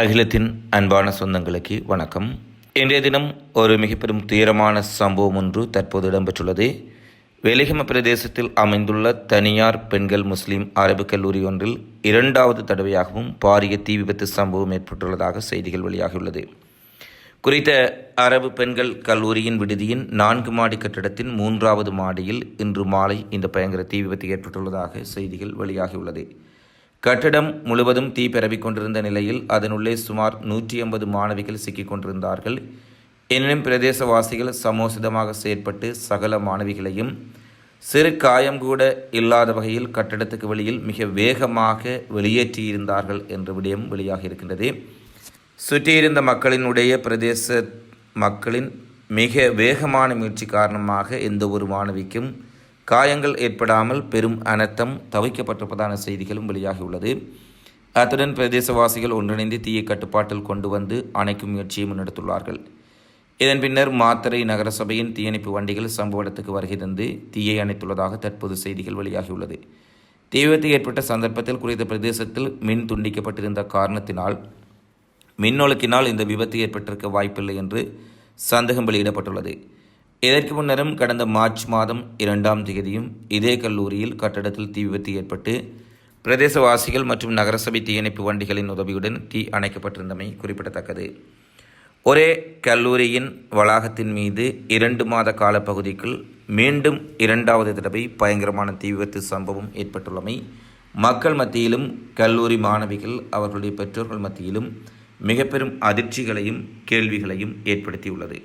அகிலத்தின் அன்பான சொந்தங்களுக்கு வணக்கம். இன்றைய தினம் ஒரு மிக பெரும் துயரமான சம்பவம் ஒன்று தற்போது இடம்பெற்றுள்ளது. வெலிகம பிரதேசத்தில் அமைந்துள்ள தனியார் பெண்கள் முஸ்லீம் அரபு கல்லூரி ஒன்றில் இரண்டாவது தடவையாகவும் பாரிய தீ விபத்து சம்பவம் ஏற்பட்டுள்ளதாக செய்திகள் வெளியாகியுள்ளது. குறித்த அரபு பெண்கள் கல்லூரியின் விடுதியின் நான்கு மாடி கட்டிடத்தின் மூன்றாவது மாடியில் இன்று மாலை இந்த பயங்கர தீ விபத்து ஏற்பட்டுள்ளதாக செய்திகள் வெளியாகியுள்ளது. கட்டிடம் முழுவதும் தீ பரவிக் கொண்டிருந்த நிலையில் அதனுள்ளே சுமார் நூற்றி ஐம்பது மாணவிகள் சிக்கிக் கொண்டிருந்தார்கள். எனினும் பிரதேசவாசிகள் சமோசிதமாக செயற்பட்டு சகல மாணவிகளையும் சிறு காயம் கூட இல்லாத வகையில் கட்டடத்துக்கு வெளியில் மிக வேகமாக வெளியேற்றியிருந்தார்கள் என்ற விடயம் வெளியாக இருக்கின்றது. சுற்றியிருந்த மக்களினுடைய பிரதேச மக்களின் மிக வேகமான முயற்சி காரணமாக எந்த ஒரு மாணவிக்கும் காயங்கள் ஏற்படாமல் பெரும் அனர்த்தம் தவிக்கப்பட்டிருப்பதான செய்திகளும் வெளியாகியுள்ளது அத்துடன் பிரதேசவாசிகள் ஒன்றிணைந்து தீயை கட்டுப்பாட்டில் கொண்டு வந்து அணைக்கும் முயற்சியை முன்னெடுத்துள்ளார்கள். இதன் பின்னர் மாத்தறை நகரசபையின் தீயணைப்பு வண்டிகள் சம்பவ இடத்துக்கு வருகை தந்து தீயை அணைத்துள்ளதாக தற்போது செய்திகள் வெளியாகியுள்ளது தீ விபத்து ஏற்பட்ட சந்தர்ப்பத்தில் குறித்த பிரதேசத்தில் மின் துண்டிக்கப்பட்டிருந்த காரணத்தினால் மின்னொழுக்கினால் இந்த விபத்து ஏற்பட்டிருக்க வாய்ப்பில்லை என்று சந்தேகம் வெளியிடப்பட்டுள்ளது. இதற்கு முன்னரும் கடந்த மார்ச் மாதம் இரண்டாம் தேதியும் இதே கல்லூரியில் கட்டடத்தில் தீ விபத்து ஏற்பட்டு பிரதேசவாசிகள் மற்றும் நகரசபை தீயணைப்பு வண்டிகளின் உதவியுடன் தீ அணைக்கப்பட்டிருந்தமை குறிப்பிடத்தக்கது. ஒரே கல்லூரியின் வளாகத்தின் மீது இரண்டு மாத காலப்பகுதிக்குள் மீண்டும் இரண்டாவது தடவை பயங்கரமான தீ விபத்து சம்பவம் ஏற்பட்டுள்ளமை மக்கள் மத்தியிலும் கல்லூரி மாணவிகள் அவர்களுடைய பெற்றோர்கள் மத்தியிலும் மிக பெரும் அதிர்ச்சிகளையும் கேள்விகளையும் ஏற்படுத்தியுள்ளது.